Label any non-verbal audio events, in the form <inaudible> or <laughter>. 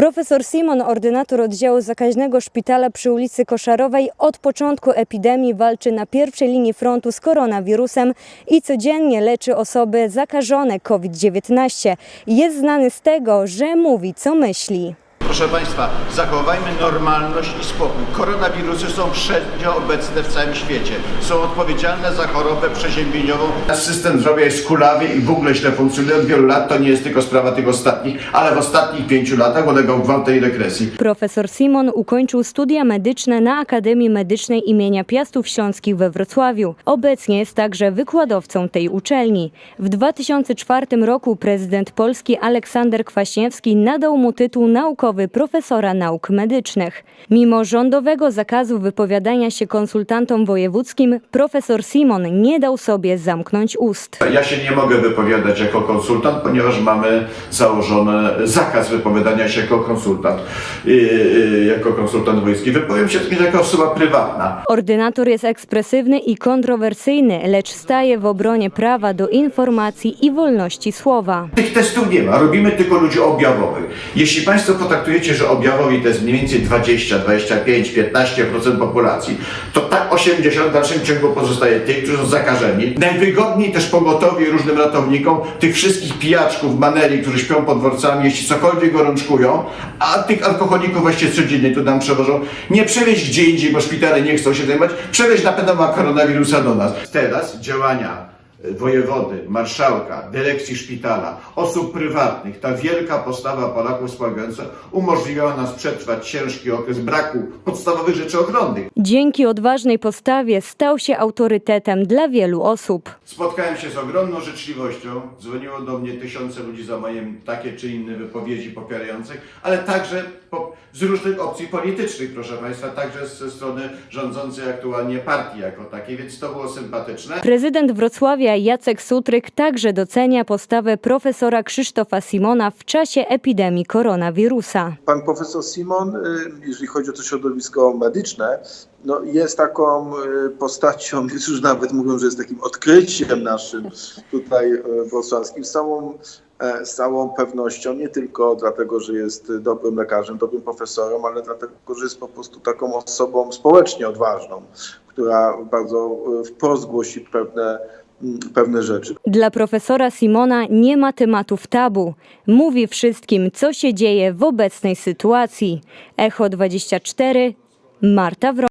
Profesor Simon, ordynator oddziału zakaźnego szpitala przy ulicy Koszarowej, od początku epidemii walczy na pierwszej linii frontu z koronawirusem i codziennie leczy osoby zakażone COVID-19. Jest znany z tego, że mówi co myśli. Proszę Państwa, zachowajmy normalność i spokój. Koronawirusy są wszędzie obecne w całym świecie. Są odpowiedzialne za chorobę przeziębieniową. System zdrowia jest kulawy i w ogóle źle funkcjonuje od wielu lat. To nie jest tylko sprawa tych ostatnich, ale w ostatnich pięciu latach ulegał gwałtej regresji. Profesor Simon ukończył studia medyczne na Akademii Medycznej imienia Piastów Śląskich we Wrocławiu. Obecnie jest także wykładowcą tej uczelni. W 2004 roku prezydent Polski Aleksander Kwaśniewski nadał mu tytuł naukowy profesora nauk medycznych. Mimo rządowego zakazu wypowiadania się konsultantom wojewódzkim, profesor Simon nie dał sobie zamknąć ust. Ja się nie mogę wypowiadać jako konsultant, ponieważ mamy założony zakaz wypowiadania się jako konsultant, yy, yy, jako konsultant wojski. Wypowiem się tylko jako osoba prywatna. Ordynator jest ekspresywny i kontrowersyjny, lecz staje w obronie prawa do informacji i wolności słowa. Tych testów nie ma, robimy tylko ludzi objawowych. Jeśli Państwo potraktujecie, że objawowi to jest mniej więcej 20, 25, 15% populacji, to tak 80 w dalszym ciągu pozostaje tych, którzy są zakażeni. Najwygodniej też pogotowi różnym ratownikom tych wszystkich pijaczków, maneri, którzy śpią pod dworcami, jeśli cokolwiek gorączkują, a tych alkoholików właściwie codziennie tu nam przewożą, nie przewieźć gdzie indziej, bo szpitale nie chcą się zajmować, przewieźć na pewno ma koronawirusa do nas. Teraz działania wojewody, marszałka, dyrekcji szpitala, osób prywatnych, ta wielka postawa Polaków wspomagająca umożliwiała nas przetrwać ciężki okres braku podstawowych rzeczy ochronnych. Dzięki odważnej postawie stał się autorytetem dla wielu osób. Spotkałem się z ogromną życzliwością, dzwoniło do mnie tysiące ludzi za moje takie czy inne wypowiedzi popierających, ale także po, z różnych opcji politycznych, proszę Państwa, także ze strony rządzącej aktualnie partii jako takiej, więc to było sympatyczne. Prezydent Wrocławia Jacek Sutryk także docenia postawę profesora Krzysztofa Simona w czasie epidemii koronawirusa. Pan profesor Simon, y, jeżeli chodzi o to środowisko medyczne, no jest taką y, postacią, <laughs> już nawet mówią, że jest takim odkryciem naszym tutaj y, wrocławskim, z całą, e, z całą pewnością, nie tylko dlatego, że jest dobrym lekarzem, dobrym profesorem, ale dlatego, że jest po prostu taką osobą społecznie odważną, która bardzo wprost głosi pewne, pewne rzeczy. Dla profesora Simona nie ma tematów tabu. Mówi wszystkim, co się dzieje w obecnej sytuacji. Echo 24, Marta Wro.